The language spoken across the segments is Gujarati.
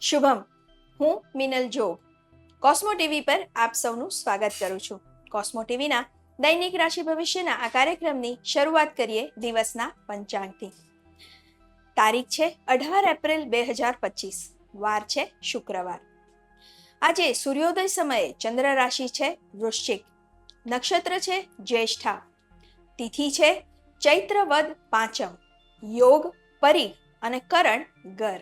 શુભમ, હું મિનલ જો. કોસ્મો ટીવી પર આપ સૌનું સ્વાગત કરું છું. કોસ્મો ટીવીના દૈનિક રાશિ ભવિષ્યના આ કાર્યક્રમની શરૂઆત કરીએ દિવસના પંચાંગથી. તારીખ છે અઢાર એપ્રિલ બે હજાર પચીસ. વાર છે શુક્રવાર. આજે સૂર્યોદય સમયે ચંદ્ર રાશિ છે વૃશ્ચિક. નક્ષત્ર છે જ્યેષ્ઠા. તિથિ છે ચૈત્ર વદ પાંચમ. યોગ, પરી અને કરણ ગર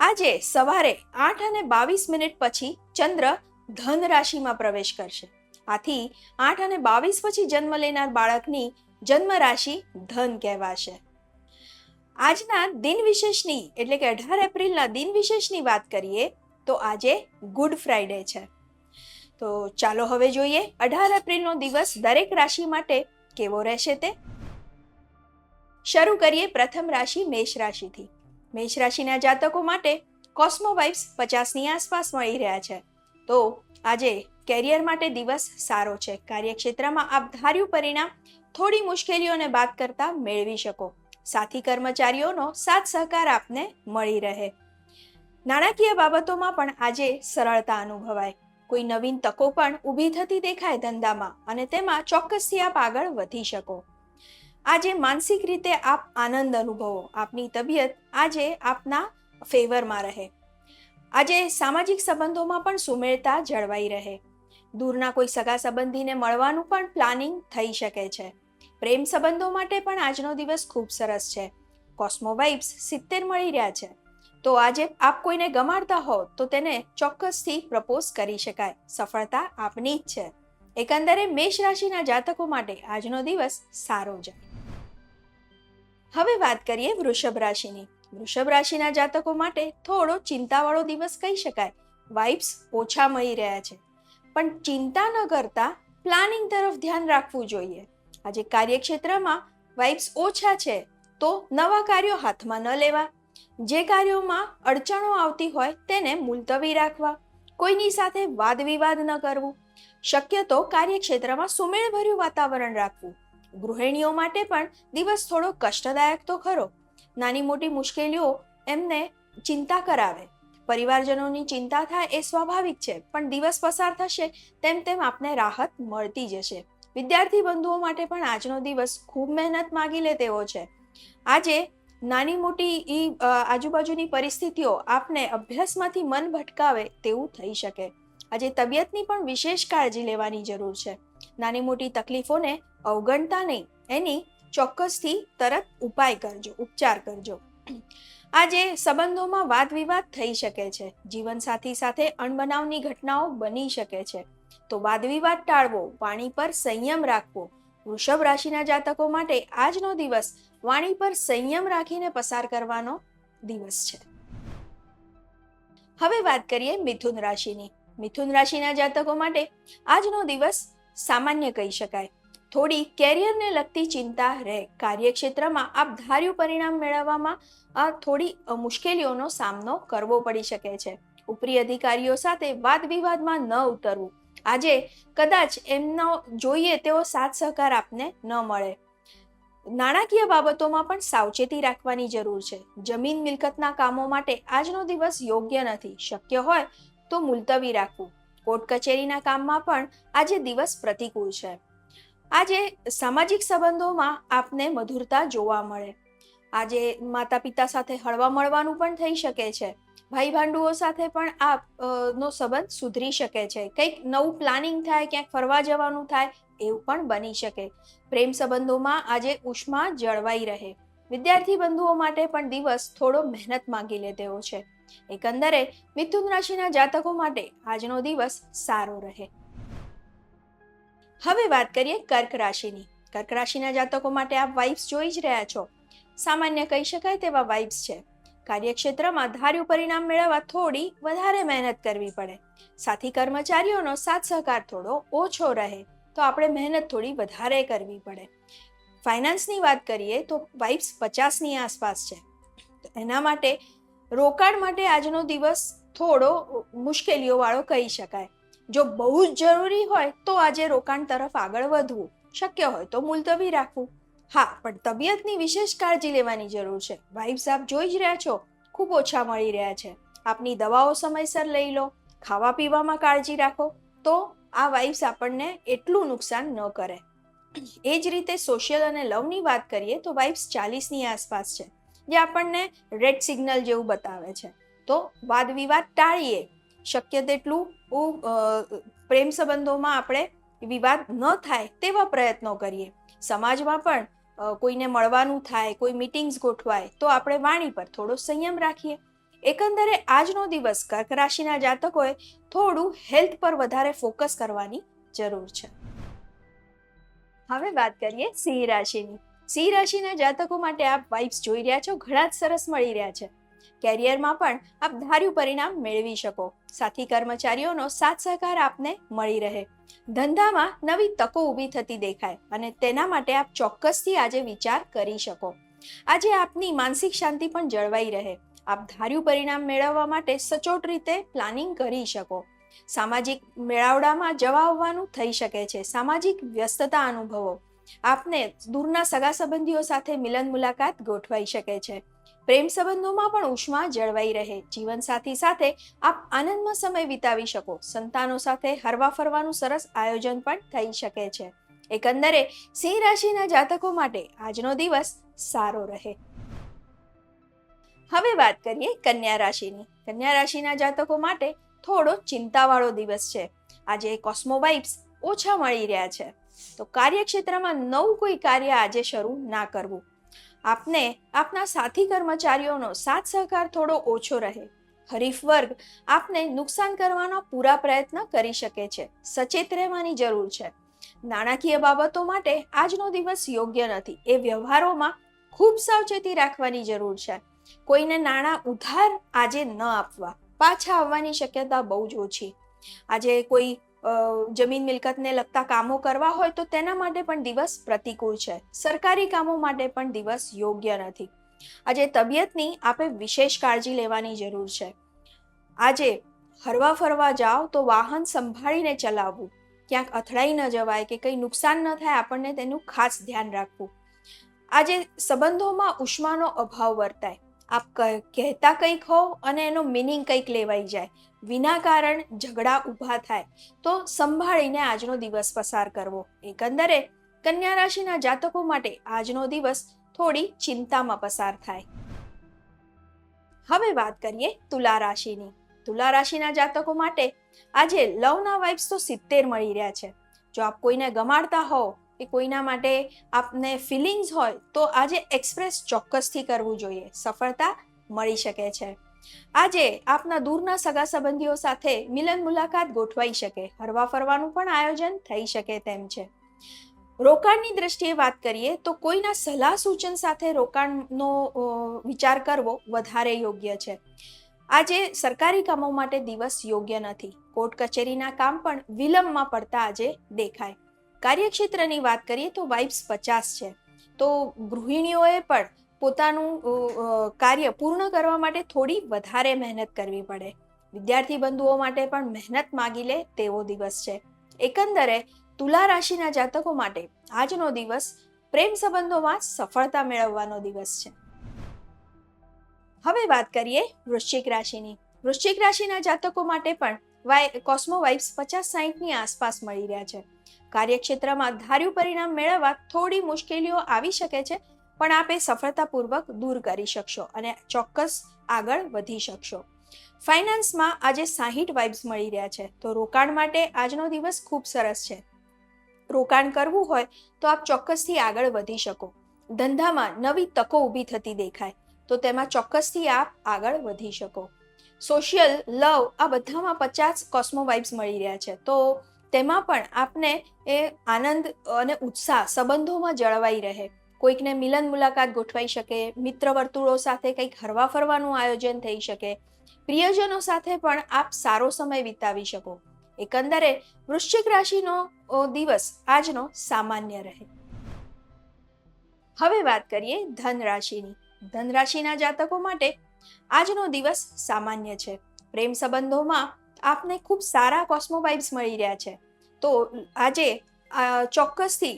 આજે સવારે આઠ અને બાવીસ મિનિટ પછી ચંદ્ર ધન રાશિમાં પ્રવેશ કરશે. આથી આઠ અને બાવીસ પછી જન્મ લેનાર બાળકની જન્મ રાશિ ધન કહેવાશે. આજના દિન વિશેષની, એટલે કે અઢાર એપ્રિલના દિન વિશેષની વાત કરીએ, તો આજે ગુડ ફ્રાઈડે છે. તો ચાલો હવે જોઈએ અઢાર એપ્રિલનો દિવસ દરેક રાશિ માટે કેવો રહેશે તે? શરૂ કરીએ પ્રથમ રાશિ મેષ રાશિથી. મેષ રાશિના જાતકો માટે કોસ્મો વાઇબ્સ પચાસની આસપાસ મળી રહ્યા છે. તો આજે કેરિયર માટે દિવસ સારો છે. કાર્યક્ષેત્રમાં આપ ધાર્યું પરિણામ થોડી મુશ્કેલીઓને બાદ કરતા મેળવી શકો. સાથી કર્મચારીઓનો સાથ સહકાર આપને મળી રહે. નાણાકીય બાબતોમાં પણ આજે સરળતા અનુભવાય. કોઈ નવીન તકો પણ ઊભી થતી દેખાય ધંધામાં અને તેમાં ચોક્કસથી આપ આગળ વધી શકો. આજે માનસિક રીતે આપ આનંદ અનુભવો, આપની તબિયત આજે આપના ફેવરમાં રહે. આજે સામાજિક સંબંધોમાં પણ સુમેળતા જળવાઈ રહે. દૂરના કોઈ સગા સંબંધીને મળવાનું પણ પ્લાનિંગ થઈ શકે છે. પ્રેમ સંબંધો માટે પણ આજનો દિવસ ખૂબ સરસ છે. કોસ્મો વાઇબ્સ સિત્તેર મળી રહ્યા છે. તો આજે આપ કોઈને ગમાડતા હો, તો તેને ચોક્કસથી પ્રપોઝ કરી શકાય. સફળતા આપની જ છે. એકંદરે મેષ રાશિના જાતકો માટે આજનો દિવસ સારો જાય. હવે વાત કરીએ વૃષભ રાશિની. વૃષભ રાશિના જાતકો માટે થોડો ચિંતાવાળો દિવસ કહી શકાય. વાઇબ્સ ઓછા મળી રહ્યા છે. પણ ચિંતા ન કરતા પ્લાનિંગ તરફ ધ્યાન રાખવું જોઈએ. આજે કાર્યક્ષેત્રમાં વાઇબ્સ ઓછા છે, તો નવા કાર્યો હાથમાં ન લેવા. જે કાર્યોમાં અડચણો આવતી હોય તેને મુલતવી રાખવા. કોઈની સાથે વાદ વિવાદ ન કરવું. શક્ય તો કાર્યક્ષેત્રમાં સુમેળભર્યું વાતાવરણ રાખવું. ગૃહિણીઓ માટે પણ દિવસ થોડો કષ્ટદાયક તો ખરો. નાની મોટી મુશ્કેલીઓ એમને ચિંતા કરાવે. પરિવારજનોની ચિંતા થાય એ સ્વાભાવિક છે, પણ દિવસ પસાર થશે તેમ તેમ આપને રાહત મળતી જશે. વિદ્યાર્થી બંધુઓ માટે પણ આજનો દિવસ ખૂબ મહેનત માગી લે તેવો છે. આજે નાની મોટી એ આજુબાજુની પરિસ્થિતિઓ આપને અભ્યાસમાંથી મન ભટકાવે તેવું થઈ શકે. આજે તબિયતની પણ વિશેષ કાળજી લેવાની જરૂર છે. નાની મોટી તકલીફોને અવગણતા નહીં, એની ચોક્કસથી તરત ઉપાય કરજો, ઉપચાર કરજો. આજે સંબંધોમાં વાદ વિવાદ થઈ શકે છે, જીવનસાથી સાથે અણબનાવની ઘટનાઓ બની શકે છે, તો વાદ વિવાદ ટાળવો, વાણી પર સંયમ રાખવો, વૃષભ રાશિના જાતકો માટે આજનો દિવસ વાણી પર સંયમ રાખીને પસાર કરવાનો દિવસ છે. હવે વાત કરીએ મિથુન રાશિની. મિથુન રાશિના જાતકો માટે આજનો દિવસ સામાન્ય કહી શકાય. થોડી કેરિયરને લગતી ચિંતા રહે. કાર્યક્ષેત્રમાં આપ ધાર્યું પરિણામ મેળવવામાં આ થોડી મુશ્કેલીઓનો સામનો કરવો પડી શકે છે. ઉપરી અધિકારીઓ સાથે વાદ વિવાદમાં ન ઉતરવું. આજે કદાચ એમનો જોઈએ તેવો સાથ સહકાર આપને ન મળે. નાણાકીય બાબતોમાં પણ સાવચેતી રાખવાની જરૂર છે. જમીન મિલકતના કામો માટે આજનો દિવસ યોગ્ય નથી. શક્ય હોય તો મુલતવી રાખવું. કોર્ટ કચેરીના કામમાં પણ આજે દિવસ પ્રતિકૂળ છે. આજે સામાજિક સંબંધોમાં આપને મધુરતા જોવા મળે. આજે માતા પિતા સાથે હળવા મળવાનું પણ થઈ શકે છે. ભાઈ ભાંડુઓ સાથે પણ આપ નો સંબંધ સુધરી શકે છે. કંઈક નવું પ્લાનિંગ થાય, ક્યાંક ફરવા જવાનું થાય, એવું પણ બની શકે. પ્રેમ સંબંધોમાં આજે ઉષ્મા જળવાઈ રહે. વિદ્યાર્થી બંધુઓ માટે પણ દિવસ થોડો મહેનત માંગી લે તેવો છે. એકંદરે, મિથુન રાશિના જાતકો માટે આજનો દિવસ સારો રહે. હવે વાત કરીએ કર્ક રાશિની. કર્ક રાશિના જાતકો માટે આપ વાઇબ્સ જોઈ જ રહ્યા છો. સામાન્ય કહી શકાય તેવા વાઇબ્સ છે. કાર્યક્ષેત્રમાં ધાર્યું પરિણામ મેળવવા થોડી વધારે મહેનત કરવી પડે. સાથી કર્મચારીઓનો સાથ સહકાર થોડો ઓછો રહે, તો આપણે મહેનત થોડી વધારે કરવી પડે. ફાઇનાન્સની વાત કરીએ તો વાઇબ્સ પચાસની આસપાસ છે. તો એના માટે રોકાણ માટે આજનો દિવસ થોડો મુશ્કેલીઓવાળો કહી શકાય. જો બહુ જ જરૂરી હોય તો આજે રોકાણ તરફ આગળ વધવું. શક્ય હોય તો મુલતવી રાખવું. હા, પણ તબિયતની વિશેષ કાળજી લેવાની જરૂર છે. વાઇબ્સ આપ જોઈ જ રહ્યા છો. ખૂબ ઓછા મળી રહ્યા છે. આપની દવાઓ સમયસર લઈ લો. ખાવા પીવામાં કાળજી રાખો. તો આ વાઇબ્સ આપણને એટલું નુકસાન ન કરે. એ જ રીતે સોશિયલ અને લવની વાત કરીએ તો વાઇબ્સ ચાલીસની આસપાસ છે, જે આપણને રેડ સિગ્નલ જેવું બતાવે છે. તો વાદ વિવાદ ટાળીએ. શક્ય તેટલું પ્રેમ સંબંધોમાં આપણે વિવાદ ન થાય તેવા પ્રયત્નો કરીએ. સમાજમાં પણ કોઈને મળવાનું થાય, કોઈ મિટિંગ્સ ગોઠવાય, તો આપણે વાણી પર થોડો સંયમ રાખીએ. એકંદરે આજનો દિવસ કર્ક રાશિના જાતકોએ થોડું હેલ્થ પર વધારે ફોકસ કરવાની જરૂર છે. હવે વાત કરીએ સિંહ રાશિની. સિંહ રાશિના જાતકો માટે આપ વાઇબ્સ જોઈ રહ્યા છો, ઘણા જ સરસ મળી રહ્યા છે. કેરિયરમાં પણ આપ ધાર્યું પરિણામ મેળવી શકો. સાથી કર્મચારીઓનો સાથ સહકાર આપને મળી રહે. ધંધામાં નવી તકો ઊભી થતી દેખાય અને તેના માટે આપ ચોક્કસથી આજે વિચાર કરી શકો. આજે આપની માનસિક શાંતિ પણ જળવાઈ રહે. આપ ધાર્યું પરિણામ મેળવવા માટે સચોટ રીતે પ્લાનિંગ કરી શકો. સામાજિક મેળાવડામાં જવા આવવાનું થઈ શકે છે. સામાજિક વ્યસ્તતા અનુભવો. આપને દૂરના સગા સંબંધીઓ સાથે મિલન મુલાકાત ગોઠવાઈ શકે છે. પ્રેમ સંબંધોમાં પણ ઉષ્મા જળવાઈ રહે. જીવનસાથી સાથે આપ આનંદમાં સમય વિતાવી શકો. સંતાનો સાથે હરવા ફરવાનું સરસ આયોજન પણ થઈ શકે છે. એકંદરે, સિંહ રાશિના જાતકો માટે આજનો દિવસ સારો રહે. હવે વાત કરીએ કન્યા રાશિની. કન્યા રાશિના જાતકો માટે થોડો ચિંતાવાળો દિવસ છે. આજે કોસ્મો વાઇબ્સ ઓછા મળી રહ્યા છે. તો કાર્યક્ષેત્રમાં નવું કોઈ કાર્ય આજે શરૂ ના કરવું. આપને આપના સાથી કર્મચારીઓનો સાથ સહકાર થોડો ઓછો રહે. હરીફ વર્ગ આપને નુકસાન કરવાનો પૂરા પ્રયત્ન કરી શકે છે. સચેત રહેવાની જરૂર છે. નાણાકીય બાબતો માટે આજનો દિવસ યોગ્ય નથી. એ વ્યવહારોમાં ખૂબ સાવચેતી રાખવાની જરૂર છે. કોઈને નાણાં ઉધાર આજે ન આપવા પાછા આવવાની શક્યતા બહુ જ ઓછી. આજે કોઈ જમીન મિલકતને લગતા કામો કરવા હોય તો તેના માટે પણ દિવસ પ્રતિકૂળ છે. સરકારી કામો માટે પણ દિવસ યોગ્ય નથી. આજે તબિયતની આપે વિશેષ કાળજી લેવાની જરૂર છે. આજે હરવા ફરવા જાઓ તો વાહન સંભાળીને ચલાવવું. ક્યાંક અથડાઈ ન જવાય કે કંઈ નુકસાન ન થાય આપણને તેનું ખાસ ધ્યાન રાખવું. આજે સંબંધોમાં ઉષ્માનો અભાવ વર્તાય. આપ કહેતા કંઈક હો અને એનો મિનિંગ કંઈક લેવાઈ જાય. વિના કારણ ઝઘડા ઊભા થાય, તો સંભાળીને આજનો દિવસ પસાર કરવો. એકંદરે, કન્યા રાશિના જાતકો માટે આજનો દિવસ થોડી ચિંતામાં પસાર થાય. હવે વાત કરીએ તુલા રાશિની. તુલા રાશિના જાતકો માટે આજે લવના વાઇબ્સ તો સિત્તેર મળી રહ્યા છે. જો આપ કોઈને ગમાડતા હો કે કોઈના માટે આપને ફિલિંગ્સ હોય, તો આજે એક્સપ્રેસ ચોક્કસથી કરવું જોઈએ. સફળતા મળી શકે છે. આજે આપના દૂરના સગા સંબંધીઓ સાથે મિલન મુલાકાત ગોઠવાઈ શકે, હરવા ફરવાનું પણ આયોજન થઈ શકે તેમ છે. રોકાણની દ્રષ્ટિએ વાત કરીએ તો કોઈના સલાહ સૂચન સાથે રોકાણનો વિચાર કરવો વધારે યોગ્ય છે. આજે સરકારી કામો માટે દિવસ યોગ્ય નથી. કોર્ટ કચેરીના કામ પણ વિલંબમાં પડતા આજે દેખાય. કાર્યક્ષેત્રની વાત કરીએ તો વાઇબ્સ પચાસ છે. તો ગૃહિણીઓએ પણ પોતાનું કાર્ય પૂર્ણ કરવા માટે થોડી વધારે મહેનત કરવી પડે. વિદ્યાર્થી બંધુઓ માટે પણ મહેનત માગી લે તેવો દિવસ છે. એકંદરે, તુલા રાશિના જાતકો માટે આજનો દિવસ પ્રેમ સંબંધોમાં સફળતા મેળવવાનો દિવસ છે. હવે વાત કરીએ વૃશ્ચિક રાશિની. વૃશ્ચિક રાશિના જાતકો માટે પણ વાય, કોસ્મો વાઇબ્સ પચાસ સાહીઠની આસપાસ મળી રહ્યા છે. કાર્યક્ષેત્રમાં ધાર્યું પરિણામ મેળવવા થોડી મુશ્કેલીઓ આવી શકે છે પણ આપ એ સફળતાપૂર્વક દૂર કરી શકશો અને ચોક્કસ આગળ વધી શકશો. ફાઇનાન્સમાં આજે સાહીઠ વાઇબ્સ મળી રહ્યા છે. તો રોકાણ માટે આજનો દિવસ ખૂબ સરસ છે. રોકાણ કરવું હોય તો આપ ચોક્કસથી આગળ વધી શકો. ધંધામાં નવી તકો ઊભી થતી દેખાય. તો તેમાં ચોક્કસથી આપ આગળ વધી શકો. સોશિયલ, લવ આ બધામાં પચાસ કોસ્મો વાઇબ્સ મળી રહ્યા છે. તો તેમાં પણ આપને એ આનંદ અને ઉત્સાહ સંબંધોમાં જળવાઈ રહે. કોઈકને મિલન મુલાકાત ગોઠવાઈ શકે, મિત્ર વર્તુળો સાથે કંઈક હરવા ફરવાનું આયોજન થઈ શકે. પ્રિયજનો સાથે પણ આપ સારો સમય વિતાવી શકો. એકંદરે વૃશ્ચિક રાશિનો દિવસ આજનો સામાન્ય રહે. હવે વાત કરીએ ધન રાશિની. ધન રાશિના જાતકો માટે આજનો દિવસ સામાન્ય છે. પ્રેમ સંબંધોમાં આપને ખૂબ સારા કોસ્મો વાઇબ્સ મળી રહ્યા છે. તો આજે ચોક્કસથી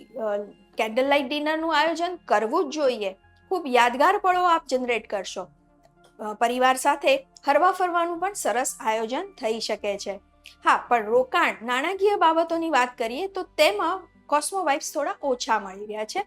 કેન્ડલ લાઇટ ડિનરનું આયોજન કરવું જ જોઈએ. ખૂબ યાદગાર પળો આપ જનરેટ કરશો. પરિવાર સાથે હરવા ફરવાનું પણ સરસ આયોજન થઈ શકે છે. હા, પણ રોકાણ, નાણાકીય બાબતોની વાત કરીએ તો તેમાં કોસ્મો વાઇબ્સ થોડા ઓછા મળી રહ્યા છે.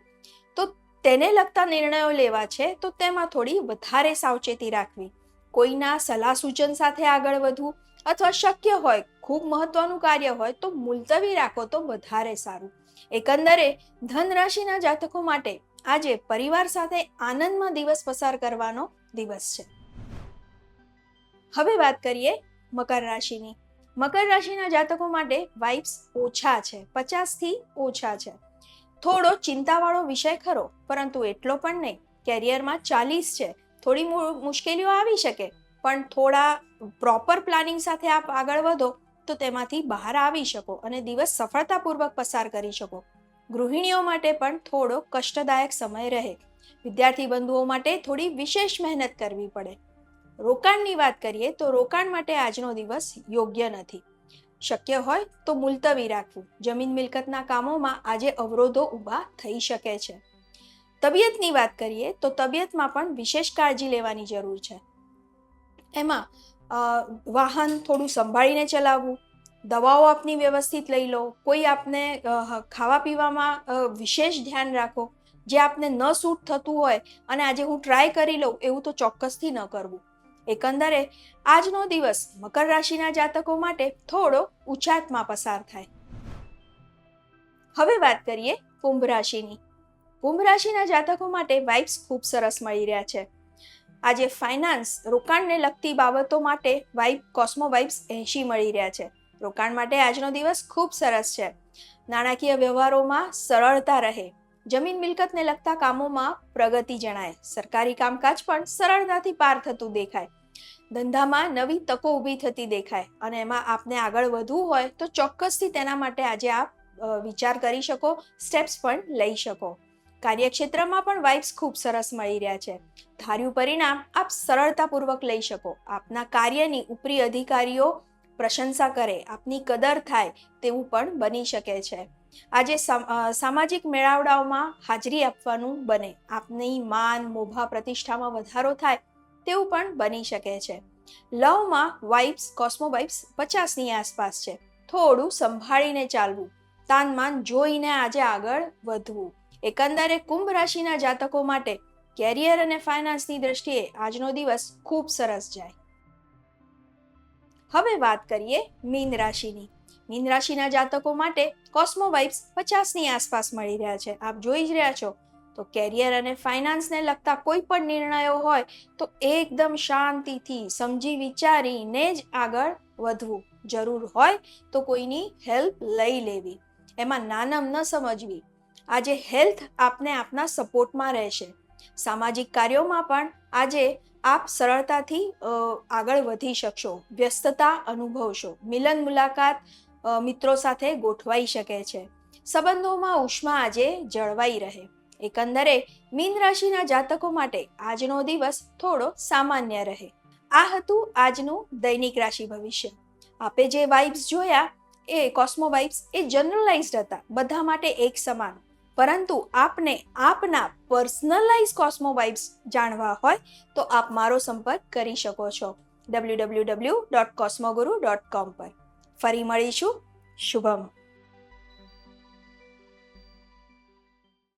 તો તેને લગતા નિર્ણયો લેવા છે તો તેમાં થોડી વધારે સાવચેતી રાખવી. કોઈના સલાહ સૂચન સાથે આગળ વધવું અથવા શક્ય હોય, ખૂબ મહત્વનું કાર્ય હોય તો મુલતવી રાખો તો વધારે સારું. એકંદરે ધન રાશિના જાતકો માટે આજે પરિવાર સાથે આનંદમાં દિવસ પસાર કરવાનો દિવસ છે. હવે વાત કરીએ મકર રાશિની. મકર રાશિના જાતકો માટે વાઇબ્સ ઓછા છે, પચાસથી ઓછા છે. થોડો ચિંતાવાળો વિષય ખરો, પરંતુ એટલો પણ નહીં. કેરિયરમાં ચાલીસ છે. થોડી મુશ્કેલીઓ આવી શકે, પણ થોડા પ્રોપર પ્લાનિંગ સાથે આપ આગળ વધો. તો તેમાંથી બહાર આવી શકો અને દિવસ સફળતાપૂર્વક પસાર કરી શકો. ગૃહિણીઓ માટે પણ થોડો કષ્ટદાયક સમય રહે. વિદ્યાર્થી બંધુઓ માટે થોડી વિશેષ મહેનત કરવી પડે. રોકાણની વાત કરીએ તો રોકાણ માટે આજનો દિવસ યોગ્ય નથી. શક્ય હોય તો મુલતવી રાખવું. જમીન મિલકતના કામોમાં આજે અવરોધો ઊભા થઈ શકે છે. તબિયતની વાત કરીએ તો તબિયતમાં પણ વિશેષ કાળજી લેવાની જરૂર છે. એમાં વાહન થોડું સંભાળીને ચલાવવું, દવાઓ આપની વ્યવસ્થિત લઈ લો, કોઈ આપને ખાવા પીવામાં વિશેષ ધ્યાન રાખો, જે આપને ન સૂટ થતું હોય અને આજે હું ટ્રાય કરી લઉં એવું તો ચોક્કસથી ન કરવું. એકંદરે, આજનો દિવસ મકર રાશિના જાતકો માટે થોડો ઉચાતમાં પસાર થાય. હવે વાત કરીએ કુંભ રાશિની. કુંભ રાશિના જાતકો માટે વાઇબ્સ ખૂબ સરસ મળી રહ્યા છે. આજે ફાઇનાન્સ રોકાણને લગતી બાબતો માટે વાઇબ કોસ્મો વાઇબ્સ એંશી મળી રહ્યા છે. રોકાણ માટે આજનો દિવસ ખૂબ સરસ છે. નાણાકીય વ્યવહારોમાં સરળતા રહે. જમીન મિલકતને લગતા કામોમાં પ્રગતિ જણાય. સરકારી કામકાજ પણ સરળતાથી પાર થતું દેખાય. ધંધામાં નવી તકો ઊભી થતી દેખાય અને એમાં આપને આગળ વધવું હોય તો ચોક્કસથી તેના માટે આજે આપ વિચાર કરી શકો સ્ટેપ્સ પણ લઈ શકો. કાર્યક્ષેત્રમાં પણ વાઇબ્સ ખૂબ સરસ મળી રહ્યા છે. ધાર્યું પરિણામ આપ સરળતાપૂર્વક લઈ શકો. આપના કાર્યની ઉપરી અધિકારીઓ પ્રશંસા કરે, આપની કદર થાય તેવું પણ બની શકે છે. આજે સમ- સામાજિક મેળાવડાઓમાં હાજરી આપવાનું બને. આપની માન, મોભા પ્રતિષ્ઠામાં વધારો થાય તેવું પણ બની શકે છે. લવમાં વાઇબ્સ કોસ્મો વાઇબ્સ પચાસની આસપાસ છે. થોડું સંભાળીને ચાલવું. તાનમાન જોઈને આજે આગળ વધવું. એકંદરે કુંભ રાશિના જાતકો માટે કેરિયર અને ફાઇનાન્સની દ્રષ્ટિએ આજનો દિવસ ખૂબ સરસ જાય. હવે વાત કરીએ મીન રાશિની. મીન રાશિના જાતકો માટે કોસ્મો વાઇબ્સ પચાસની આસપાસ મળી રહ્યા છે. આપ જોઈ જ રહ્યા છો. તો કેરિયર અને ફાઇનાન્સને લગતા કોઈ પણ નિર્ણયો હોય તો એકદમ શાંતિથી, સમજી વિચારીને જ આગળ વધવું જરૂર હોય તો કોઈની હેલ્પ લઈ લેવી. એમાં નાનમ ન સમજવી. આજે હેલ્થ આપને આપના સપોર્ટમાં રહેશે. સામાજિક કાર્યોમાં પણ આજે આપ સરળતાથી આગળ વધી શકશો, વ્યસ્તતા અનુભવશો, મિલન મુલાકાત મિત્રો સાથે ગોઠવાઈ શકે છે. સંબંધોમાં ઉષ્મા આજે જળવાઈ રહે. એકંદરે, મીન રાશિના જાતકો માટે આજનો દિવસ થોડો સામાન્ય રહે. આ હતું આજનું દૈનિક રાશિ ભવિષ્ય. આપે જે વાઇબ્સ જોયા, એ કોસ્મો વાઇબ્સ એ જનરલાઇઝડ હતા. બધા માટે એક સમાન. પરંતુ આપને આપના પર્સનલાઇઝ કોસ્મો વાઇબ્સ જાણવા હોય, તો આપ મારો સંપર્ક કરી શકો છો W W W dot Cosmoguru dot com પર. ફરી મળીશું. શુભમ.